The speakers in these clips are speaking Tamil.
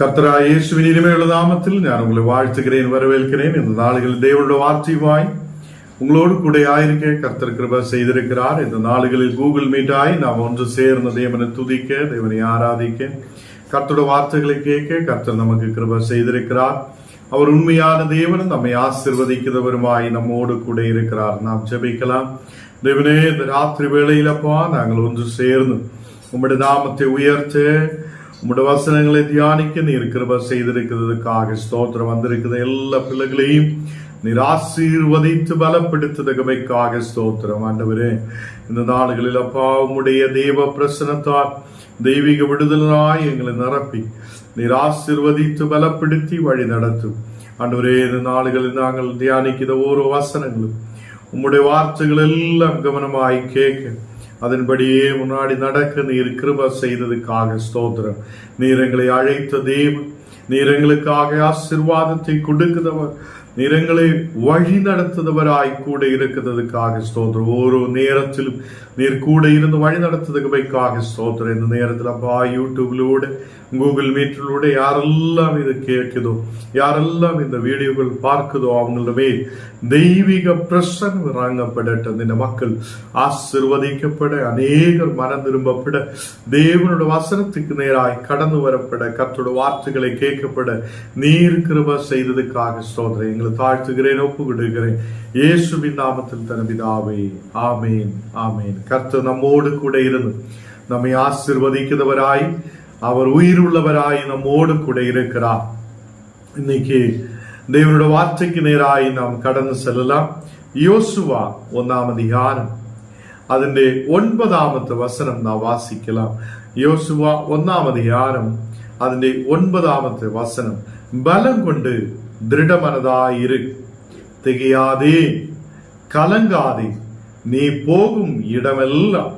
கர்த்தரா இயேசுவின் இனிமையுள்ள நாமத்தில் நான் உங்களை வாழ்த்துகிறேன் வரவேற்கிறேன் இந்த நாளுகளில் தேவனுடைய வார்த்தையுமாய் உங்களோடு கூட ஆயிருக்க கர்த்தர் கிருப செய்திருக்கிறார் இந்த நாளுகளில் கூகுள் மீட்டாய் நாம் ஒன்று சேர்ந்த தேவனை துதிக்க தேவனை ஆராதிக்க கர்த்தருடைய வார்த்தைகளை கேட்க கர்த்தர் நமக்கு கிருப செய்திருக்கிறார் அவர் உண்மையான தேவன் நம்மை ஆசிர்வதிக்கிறவருமாய் நம்மோடு கூட இருக்கிறார் நாம் ஜெபிக்கலாம் தேவனே இந்த ராத்திரி வேளையிலப்பா நாங்கள் ஒன்று சேர்ந்து உம்முடைய நாமத்தை உயர்த்த உம்முடைய வசனங்களை தியானிக்க நீர் கிருப செய்திருக்கிறதுக்காக ஸ்தோத்திரம் வந்திருக்கிற எல்லா பிள்ளைகளையும் நீர் ஆசீர்வதித்து பலப்படுத்துதகமைக்காக ஸ்தோத்திரம். ஆண்டவரே இந்த நாடுகளில் அப்பா உம்முடைய தெய்வ பிரசனத்தால் தெய்வீக விடுதலாய் எங்களை நிரப்பி நீர் ஆசீர்வதித்து பலப்படுத்தி வழி நடத்தும். ஆண்டவரே இந்த நாடுகளில் நாங்கள் தியானிக்கிற ஓரோ வசனங்களும் உம்முடைய வார்த்தைகள் எல்லாம் கவனமாய் கேட்க அதன்படியே முன்னாடி நடக்க நீர் கிருப செய்ததுக்காக ஸ்தோத்திரம். நீர் எங்களை அழைத்த தேவன் நீர் எங்களுக்காக ஆசிர்வாதத்தை கொடுக்கிறவர் நிறங்களை வழி நடத்துதவராய் கூட இருக்கிறதுக்காக ஸ்தோத்திரம். ஓரோ நேரத்திலும் நீர் கூட இருந்து வழி நடத்துவதற்காக ஸ்தோத்திரம். இந்த நேரத்தில் அப்பா யூடியூப்லூടെ கூகுள் மீட்டிலூட யாரெல்லாம் இது கேட்குதோ யாரெல்லாம் இந்த வீடியோக்கள் பார்க்குதோ அவங்கள மேல் தெய்வீக பிரசன் இறங்கப்படட்டும் இந்த மக்கள் ஆசிர்வதிக்கப்பட அநேகர் மனம் திரும்பப்பட தேவனோட வசனத்துக்கு நேராய் கடந்து வரப்பட கத்தோட வார்த்தைகளை கேட்கப்பட நீர் கிருப செய்ததுக்காக சோதனை எங்களை தாழ்த்துகிறேன் ஒப்பு கொடுக்கிறேன் இயேசுவின் நாமத்தில் தனபிதாவே ஆமேன் ஆமேன். கர்த்தர் நம்மோடு கூட இருந்து நம்மை ஆசிர்வதிக்கிறவராய் அவர் உயிர் உள்ளவராய் நம்மோடு கூட இருக்கிறார் இன்னைக்கு தேவனோட வார்த்தைக்கு நேராய் நாம் கடந்து செல்லலாம் யோசுவா ഒന്നാം അധികാരം അതിന്റെ ഒൻപതാമത്തെ വസനം നാം വാസിക്കലാം യോസുവ ഒന്നാം അധികാരം അതിന്റെ ഒൻപതാമത്തെ വസനം ബലം കൊണ്ട് ദൃഢമനതായിരു തികയാതെ கலங்காதே நீ போகும் இடமெல்லாம்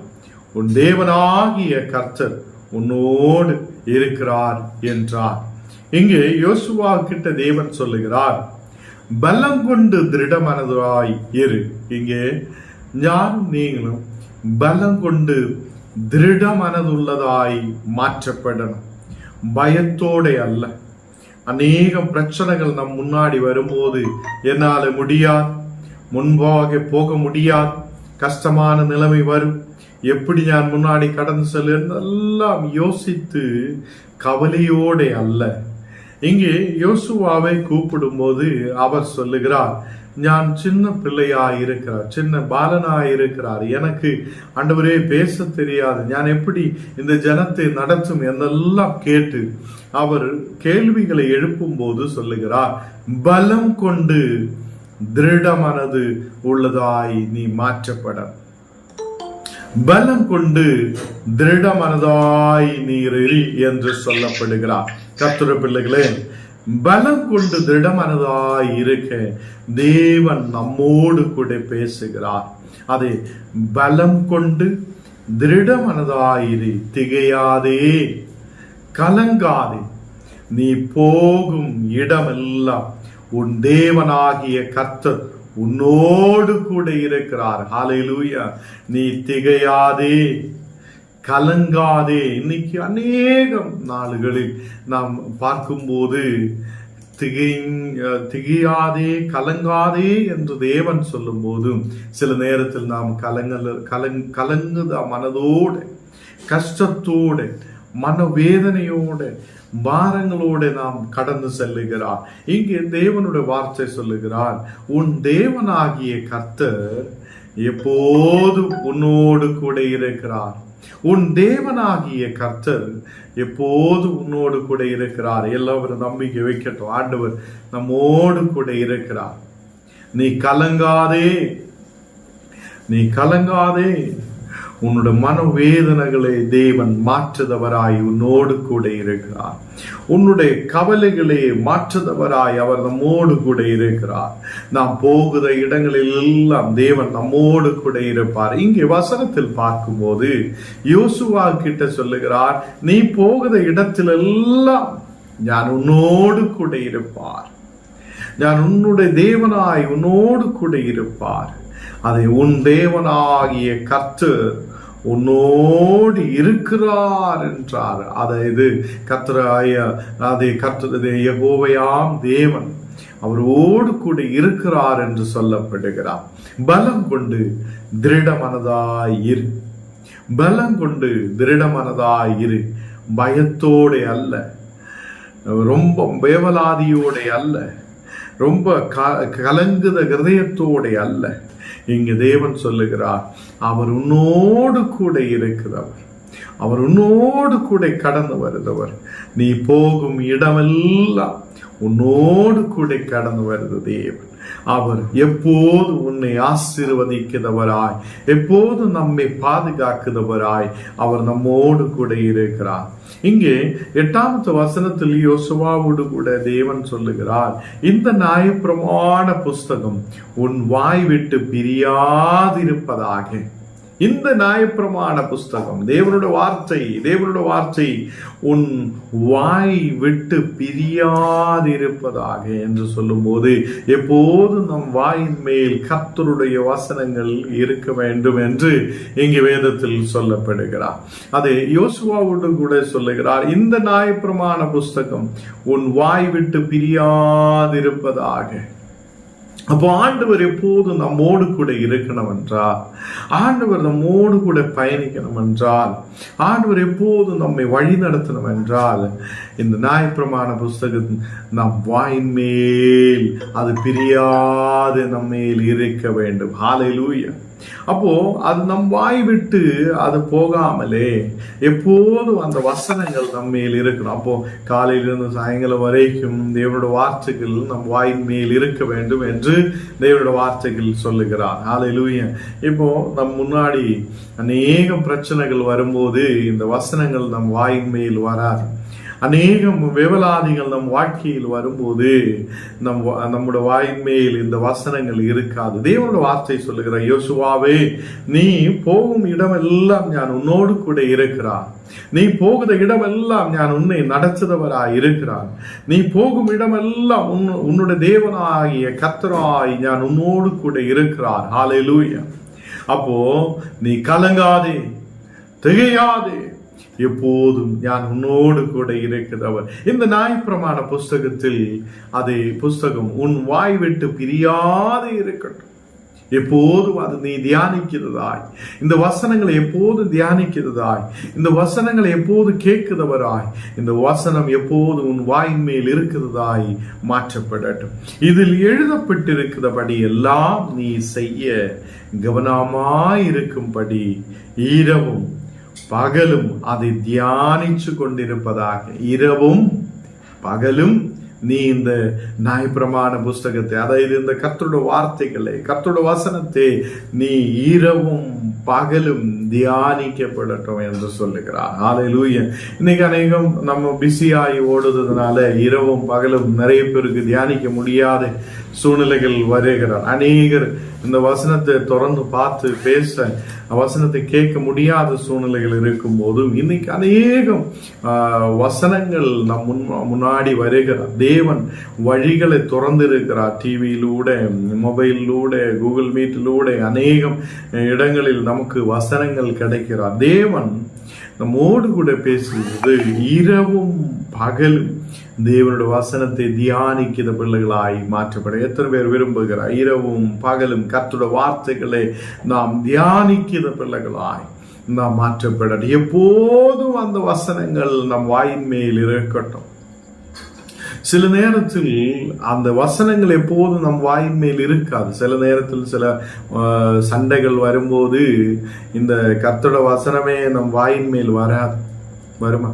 உன் தேவனாகிய கர்த்தர் உன்னோடு இருக்கிறார் என்றார். இங்கே யோசுவா கிட்ட தேவன் சொல்லுகிறார் பலம் கொண்டு திருடமனதாய் இரு. இங்கே ஞானும் நீங்களும் பலம் கொண்டு திருடமனதுள்ளதாய் மாற்றப்படணும். பயத்தோட அல்ல. அநேகம் பிரச்சனைகள் நம் முன்னாடி வரும்போது என்னால் முடியாது. முன்பாக போக முடியாது. கஷ்டமான நிலைமை வரும். எப்படி நான் முன்னாடி கடந்து செல்லுன்னு எல்லாம் யோசித்து கவலையோடே அல்ல. இங்கே யோசுவாவை கூப்பிடும்போது அவர் சொல்லுகிறார் நான் சின்ன பிள்ளையா இருக்கிறார் சின்ன பாலனா இருக்கிறார். எனக்கு அண்டவரே பேச தெரியாது. நான் எப்படி இந்த ஜனத்தை நடத்தும் என்றெல்லாம் கேட்டு அவர் கேள்விகளை எழுப்பும் போது சொல்லுகிறார் பலம் கொண்டு திருடமானது உள்ளதாய் நீ மாற்றப்பட பலம் கொண்டு திருட மனதாய் நீரில் என்று சொல்லப்படுகிறார். கத்துர பிள்ளைகளே பலம் கொண்டு திருடமனதாய் இருக்க தேவன் நம்மோடு கூட பேசுகிறார். அதை பலம் கொண்டு திருடமனதாயிரு திகையாதே கலங்காதே. நீ போகும் இடமெல்லாம் உன் தேவனாகிய கர்த்தர் உன்னோடு கூட இருக்கிறார். ஹாலையிலூயா நீ திகையாதே கலங்காதே. இன்னைக்கு அநேகம் நாளுகளில் நாம் பார்க்கும்போது திகை திகையாதே கலங்காதே என்று தேவன் சொல்லும் போதும் சில நேரத்தில் நாம் கலங்கல கலங் கலங்குத மனதோடு கஷ்டத்தோடு மனவேதனையோடு பாரங்களோடு நாம் கடந்து செல்லுகிறார். இங்கே தேவனுடைய வார்த்தை சொல்லுகிறார் உன் தேவனாகிய கர்த்தர் எப்போதும் உன்னோடு கூட இருக்கிறார். உன் தேவனாகிய கர்த்தர் எப்போது உன்னோடு கூட இருக்கிறார்? எல்லாரும் நம்பிக்கை வைக்கட்டும். ஆண்டவர் நம்மோடு கூட இருக்கிறார். நீ கலங்காதே. நீ கலங்காதே. உன்னோட மனவேதனைகளை தேவன் மாற்றுதவராய் உன்னோடு கூட இருக்கிறார். உன்னுடைய கவலைகளை மாற்றுதவராய் அவர் நம்மோடு கூட இருக்கிறார். நாம் போகிற இடங்களில் எல்லாம் தேவன் நம்மோடு கூட இருப்பார். இங்கே வசனத்தில் பார்க்கும்போது யோசுவா கிட்ட சொல்லுகிறார் நீ போகிற இடத்திலெல்லாம் நான் உன்னோடு கூட இருப்பார். நான் உன்னுடைய தேவனாய் உன்னோடு கூட இருப்பார். அதை உன் தேவனாகிய கர்த்தர் உன்னோடு இருக்கிறார் என்றார். அதை இது கத்திராய அதை கத்துறது யகோவையாம் தேவன் அவரோடு கூட இருக்கிறார் என்று சொல்லப்படுகிறார். பலம் கொண்டு திருட இரு. பலம் கொண்டு திருடமனதாய் இரு. பயத்தோடு அல்ல. ரொம்ப வேவலாதியோட அல்ல. ரொம்ப க- கலங்குத ஹிருதயத்தோட அல்ல. இங்கு தேவன் சொல்லுகிறார் அவர் உன்னோடு கூட இருக்கிறவர். அவர் உன்னோடு கூட கடந்து வருகிறவர் நீ போகும் இடமெல்லாம் உன்னோடு கூட கடந்து வருது தேவன். அவர் எப்போது உன்னை ஆசீர்வதிக்கிறவராய் எப்போது நம்மை பாதுகாக்கிறவராய் அவர் நம்மோடு கூட இருக்கிறார். இங்கே எட்டாவது வசனத்தில் யோசுவாவோடு கூட தேவன் சொல்லுகிறார் இந்த நியாயப்பிரமாண புஸ்தகம் உன் வாய் விட்டு பிரியாதிருப்பதாக. இந்த நியாயப்பிரமாண புஸ்தகம் தேவனுடைய வார்த்தை தேவனுடைய வார்த்தை உன் வாய் விட்டு பிரியாதிருப்பதாக என்று சொல்லும்போது எப்போதும் நம் வாயின் மேல் கத்தருடைய வசனங்கள் இருக்க வேண்டும் என்று இங்கு வேதத்தில் சொல்லப்படுகிறார். அதை யோசுவாவோடு கூட சொல்லுகிறார் இந்த நியாயப்பிரமாண புஸ்தகம் உன் வாய் விட்டு பிரியாதிருப்பதாக. அப்போ ஆண்டவர் எப்போதும் நம்மோடு கூட இருக்கணும் என்றால் ஆண்டவர் நம்மோடு கூட பயணிக்கணும் என்றால் ஆண்டவர் எப்போதும் நம்மை வழி நடத்தணும் என்றால் இந்த நியாயப்பிரமாண புஸ்தகம் நம் வாயின் மேல் அது பிரியாது நம்மேல் இருக்க வேண்டும். ஹalleluya. அப்போ அது நம் வாய் விட்டு அது போகாமலே எப்போதும் அந்த வசனங்கள் நம்ம மேல் இருக்கணும். அப்போ காலையிலிருந்து சாயங்காலம் வரைக்கும் தேவனோட வார்த்தைகள் நம் வாயின் மேல் இருக்க வேண்டும் என்று தேவனோட வார்த்தைகள் சொல்லுகிறார். ஹalleluya இப்போ நம் முன்னாடி அநேகம் பிரச்சனைகள் வரும்போது இந்த வசனங்கள் நம் வாயின் மேல் வராது. அநேகம் விவலாதிகள் நம் வாழ்க்கையில் வரும்போது நம் வா- நம்முடைய வாய்மையில் இந்த வசனங்கள் இருக்காது. தேவனோட வார்த்தை சொல்லுகிற யோசுவாவே நீ போகும் இடமெல்லாம் நான் உன்னோடு கூட இருக்கிறார் நீ போகிற இடமெல்லாம் நான் உன்னை நடத்துதவராய் இருக்கிறார் நீ போகும் இடமெல்லாம் உன் உன்னுடைய தேவனாகிய கத்தராய் நான் உன்னோடு கூட இருக்கிறார் ஹalleluya அப்போ நீ கலங்காதே திகையாதே எப்போதும் நான் உன்னோடு கூட இருக்கிறவர். இந்த நியாயப்பிரமாண புஸ்தகத்தில் அதை புஸ்தகம் உன் வாய் விட்டு பிரியாது இருக்கட்டும். எப்போதும் அது நீ தியானிக்கிறதாய். இந்த வசனங்களை எப்போதும் தியானிக்கிறதாய். இந்த வசனங்களை எப்போது கேட்கிறவராய். இந்த வசனம் எப்போதும் உன் வாயின் மேல் இருக்கிறதாய் மாற்றப்படட்டும். இதில் எழுதப்பட்டிருக்கிறபடி எல்லாம் நீ செய்ய கவனமாயிருக்கும்படி இரவும் பகலும் அதை தியானிச்சு கொண்டிருப்பதாக இரவும் பகலும் நீ இந்த நியாயப்பிரமாண புஸ்தகத்தை அதாவது இந்த கத்தோட வார்த்தைகளை கத்தோட வசனத்தை நீ இரவும் பகலும் தியானிக்கப்படட்டும் என்று சொல்லுகிறார். லூயன் இன்னைக்கு அநேகம் நம்ம பிஸியாகி ஓடுறதுனால இரவும் பகலும் நிறைய பேருக்கு தியானிக்க முடியாத சூழ்நிலைகள் வருகிறார். அநேகர் இந்த வசனத்தை திறந்து பார்த்து பேச வசனத்தை கேட்க முடியாத சூழ்நிலைகள் இருக்கும் போதும் இன்னைக்கு அநேகம் வசனங்கள் நம் முன் முன்னாடி வருகிறார். தேவன் வழிகளை திறந்து இருக்கிறார் டிவியிலூட மொபைலிலூட கூகுள் மீட்டிலூட அநேகம் இடங்களில் நமக்கு வசனங்கள் கிடைக்கிறார். தேவன் நம்மோடு கூட பேசுகிறது இரவும் பகலும். தேவனுடைய வசனத்தை தியானிக்கிற பிள்ளைகளாய் மாற்றப்பட. எத்தனை பேர் விரும்புகிறார்? இரவும் பகலும் கர்த்தருடைய வார்த்தைகளை நாம் தியானிக்கிற பிள்ளைகளாய் நாம் மாற்றப்பட. எப்போதும் அந்த வசனங்கள் நம் வாயின் மேல் இருக்கட்டும். சில நேரத்தில் அந்த வசனங்கள் எப்போதும் நம் வாயின் மேல் இருக்காது. சில நேரத்தில் சில சண்டைகள் வரும்போது இந்த கர்த்தோட வசனமே நம் வாயின் மேல் வராது. வருமா?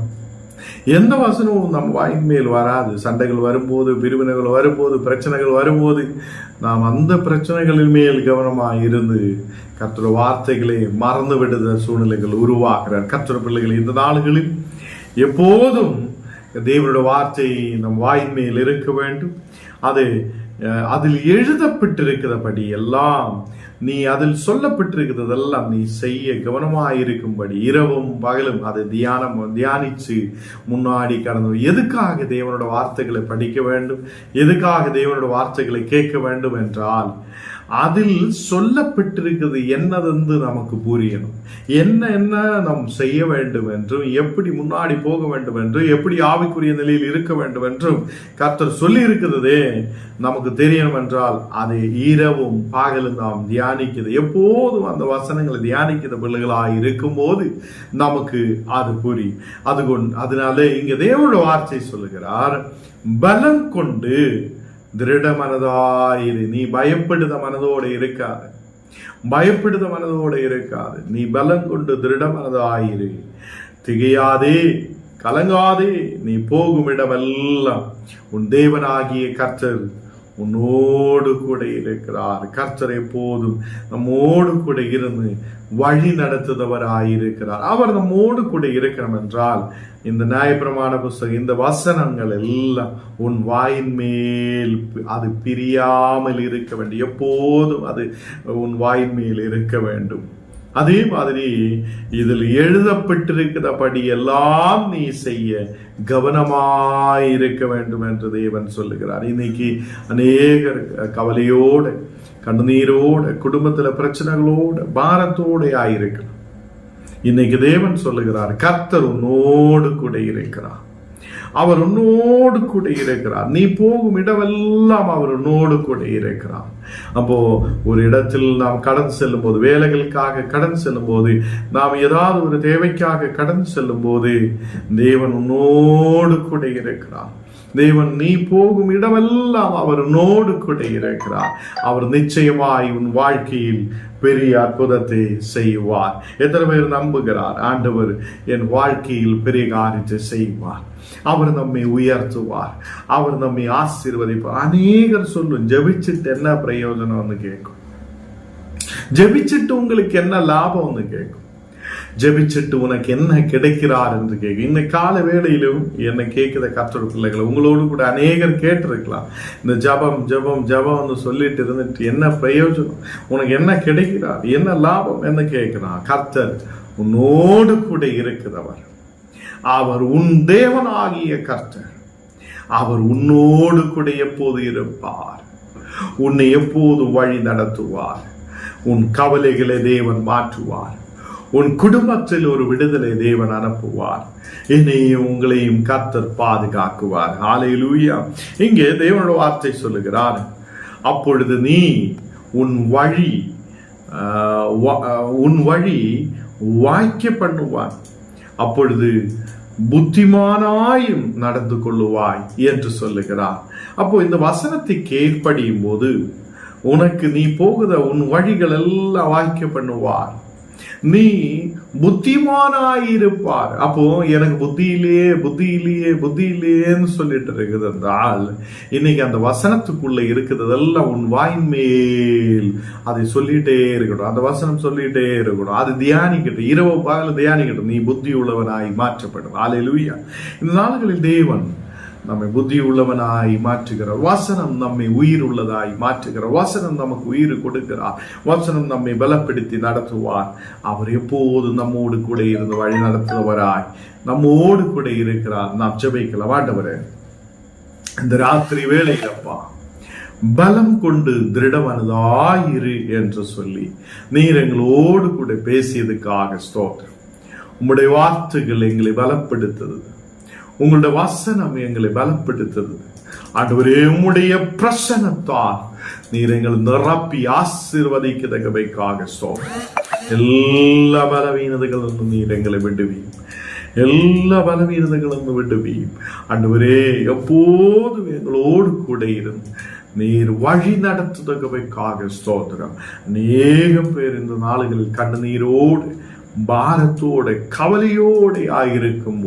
எந்த வசனமும் நம் வாயின் மேல் வராது. சண்டைகள் வரும்போது பிரிவினைகள் வரும்போது பிரச்சனைகள் வரும்போது நாம் அந்த பிரச்சனைகளின் மேல் கவனமாக இருந்து கர்த்தரோட வார்த்தைகளை மறந்து விடுத சூழ்நிலைகள் உருவாகிறார். கர்த்தர் பிள்ளைகள் இந்த நாடுகளில் எப்போதும் தேவனுடைய வார்த்தை நம் வாய்மையில் இருக்க வேண்டும். அது அதில் எழுதப்பட்டிருக்கிறபடி எல்லாம் நீ அதில் சொல்லப்பட்டிருக்கிறதெல்லாம் நீ செய்ய கவனமாயிருக்கும்படி இரவும் பகலும் அதை தியானம் தியானித்து முன்னாடி கடந்து எதுக்காக தேவனோட வார்த்தைகளை படிக்க வேண்டும்? எதுக்காக தேவனோட வார்த்தைகளை கேட்க வேண்டும் என்றால் அதில் சொல்லப்பட்டிருக்கிறது என்னதென்று நமக்கு புரியணும். என்ன என்ன நாம் செய்ய வேண்டும் என்றும் எப்படி முன்னாடி போக வேண்டும் என்றும் எப்படி ஆவிக்குரிய நிலையில் இருக்க வேண்டும் என்றும் கர்த்தர் சொல்லி இருக்கிறதே நமக்கு தெரியணும் என்றால் அதை இரவும் பகலும் நாம் தியானிக்கிறது எப்போதும் அந்த வசனங்களை தியானிக்கிற பிள்ளைகளாக இருக்கும்போது நமக்கு அது புரியும். அது கொண்டு அதனால இங்க தேவனோட வார்த்தை சொல்லுகிறார் பலம் கொண்டு திருட மனதாயிரு நீ பயப்படுத மனதோடு இருக்காது. பயப்படுத மனதோடு இருக்காது. நீ பலம் கொண்டு திருட மனதாயிரு திகையாதே கலங்காதே நீ போகும் இடமெல்லாம் உன் தேவனாகிய கர்த்தர் உன்னோடு கூட இருக்கிறார். கர்த்தர் எப்போதும் நம்மோடு கூட இருந்து வழி நடத்துதவராயிருக்கிறார். அவர் நம்மோடு கூட இருக்கிறோம் என்றால் இந்த நியாயப்பிரமாண புஸ்தகம் இந்த வசனங்கள் எல்லாம் உன் வாயின் மேல் அது பிரியாமல் இருக்க வேண்டும். எப்போதும் அது உன் வாயின் மேல் இருக்க வேண்டும். அதே மாதிரி இதில் எழுதப்பட்டிருக்கிறபடி எல்லாம் நீ செய்ய கவனமாய் இருக்க வேண்டும் என்று தேவன் சொல்லுகிறார் இன்னைக்கு அநேகர் கவலையோட கண்ணீரோட குடும்பத்துல பிரச்சனைகளோட பாரத்தோட ஆயிருக்கலாம் இன்னைக்கு தேவன் சொல்லுகிறார் கர்த்தர் உன்னோடு கூட இருக்கிறார் அவர் உன்னோடு கூட இருக்கிறார். நீ போகும் இடமெல்லாம் அவர் உன்னோடு கூட இருக்கிறார். அப்போ ஒரு இடத்தில் நாம் கடந்து செல்லும் போது வேலைகளுக்காக கடந்து செல்லும் போது நாம் ஏதாவது ஒரு தேவைக்காக கடந்து செல்லும் போது தேவன் உன்னோடு கூட இருக்கிறார். தேவன் நீ போகும் இடமெல்லாம் அவர் நோடு கூட இருக்கிறார். அவர் நிச்சயமாய் உன் வாழ்க்கையில் பெரிய அற்புதத்தை செய்வார். எத்தனை பேர் நம்புகிறார்? ஆண்டவர் என் வாழ்க்கையில் பெரிய காரியத்தை செய்வார். அவர் நம்மை உயர்த்துவார். அவர் நம்மை ஆசீர்வதிப்பார். அநேகர் சொல்லும் ஜெபிச்சுட்டு என்ன பிரயோஜனம்னு கேட்கும். ஜெபிச்சுட்டு உங்களுக்கு என்ன லாபம்னு கேட்கும். ஜெபிச்சுட்டு உனக்கு என்ன கிடைக்கிறார் என்று கேட்க இந்த கால வேளையிலும் என்னை கேட்குற கற்றோட பிள்ளைகளை உங்களோடு கூட அநேகர் கேட்டிருக்கலாம். இந்த ஜபம் ஜபம் ஜபம்னு சொல்லிட்டு இருந்துட்டு என்ன பிரயோஜனம்? உனக்கு என்ன கிடைக்கிறார்? என்ன லாபம் என்ன கேட்கிறான். கர்த்தர் உன்னோடு கூட இருக்கிறவர். அவர் உன் தேவனாகிய கர்த்தர். அவர் உன்னோடு கூட எப்போது இருப்பார்? உன்னை எப்போது வழி நடத்துவார்? உன் கவலைகளை தேவன் மாற்றுவார். உன் குடும்பத்தில் ஒரு விடுதலை தேவன் அனுப்புவார். என்னையும் உங்களையும் கத்தர் பாதுகாக்குவார். ஆலையிலூயா இங்கே தேவனோட வார்த்தை சொல்லுகிறார். அப்பொழுது நீ உன் வழி உன் வழி வாய்க்க பண்ணுவார் அப்பொழுது புத்திமானாயும் நடந்து கொள்ளுவாய் என்று சொல்லுகிறார். அப்போ இந்த வசனத்தை கேட்படியும் போது உனக்கு நீ போகுத உன் வழிகள் எல்லாம் வாய்க்க பண்ணுவார். நீ புத்திமானாயிருப்பார். அப்போ எனக்கு புத்தி இல்லையே புத்தி இல்லையே புத்தி இல்லையேன்னு சொல்லிட்டு இருக்குது அந்த ஆள். இன்னைக்கு அந்த வசனத்துக்குள்ள இருக்கிறதெல்லாம் உன் வாயின் மேல். அதை சொல்லிட்டே இருக்கட்டும் அந்த வசனம் சொல்லிட்டே இருக்கணும். அது தியானிக்கட்டும். இரவு பகல தியானிக்கட்டும். நீ புத்தி உள்ளவனாய் மாற்றப்படும். ஆலை லூயா இந்த நாள்களில் தேவன் நம்மை புத்தி உள்ளவனாய் மாற்றுகிறார் வசனம் நம்மை உயிர் உள்ளதாய் மாற்றுகிறார் வசனம் நமக்கு உயிர் கொடுக்கிறார் வசனம் நம்மை பலப்படுத்தி நடத்துவார் அவர் எப்போது நம்மோடு கூட இருந்து வழி நடத்துவராய் நம்மோடு கூட இருக்கிறார் நாம் ஜெபிக்கலாம் ஆண்டவரே இந்த ராத்திரி வேலையிலப்பா பலம் கொண்டு திருடமனதாயிரு என்று சொல்லி நீர் எங்களோடு கூட பேசியதுக்காக ஸ்தோத்திரம் உம்முடைய வார்த்தைகள் எங்களை பலப்படுத்துது உங்களுடைய வசனம் எங்களை பலப்படுத்தது. ஆண்டவரே உம்முடைய பிரசனத்தால் நீர் எங்களை நிரப்பி ஆசீர்வதிக்கதகவைக்காக ஸ்தோத்திரம். எல்லா பலவீனதைகளும் நீர் எங்களை விடுவீம் எல்லா பலவீனதைகளும் விடுவீம் ஆண்டவரே எப்போதும் எங்களோடு கூட இருந்து நீர் வழி நடத்துதகவைக்காக ஸ்தோத்திரம். அநேகம் பேர் இந்த நாளுகளில் கண்ணீரோடு பாரத்தோட கவலையோட ஆயிருக்கும்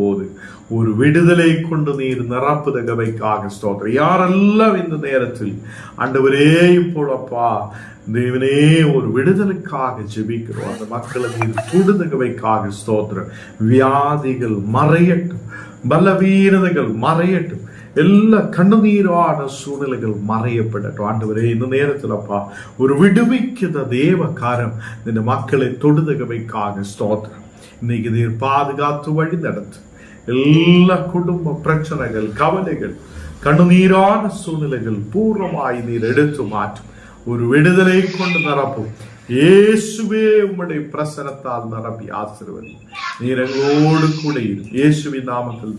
போது ஒரு விடுதலை கொண்டு நீர் நிரப்புதகவைக்காக ஸ்தோத்திரம். யாரெல்லாம் இந்த நேரத்தில் ஆண்டவரே இப்போடப்பா தேவனே ஒரு விடுதலுக்காக ஜெபிக்கிறோம். அந்த மக்களை நீர் சுடுதகவைக்காக ஸ்தோத்திரம். வியாதிகள் மறையட்டும் பலவீனதைகள் மறையட்டும் எல்லா கண்ணுநீரான சூழ்நிலைகள் மறையப்படட்டும். ஆண்டவரே இந்த நேரத்தில் அப்பா ஒரு விடுவிக்கிற தேவ காரம் இந்த மக்களை தொடுதகவைக்காக ஸ்தோத்திரம். இன்னைக்கு நீர் பாதுகாத்து வழி நடத்து. எல்லா குடும்ப பிரச்சனைகள் கவலைகள் கண்ணுநீரான சூழ்நிலைகள் பூர்ணமாய் நீர் எடுத்து மாற்றும் ஒரு விடுதலை கொண்டு நிரப்பும் இயேசுவே உம்முடைய பிரசனத்தால் நிரப்பி ஆசீர்வதி நீர் எங்களோடு கூட இரு. இயேசுவின் நாமத்தில்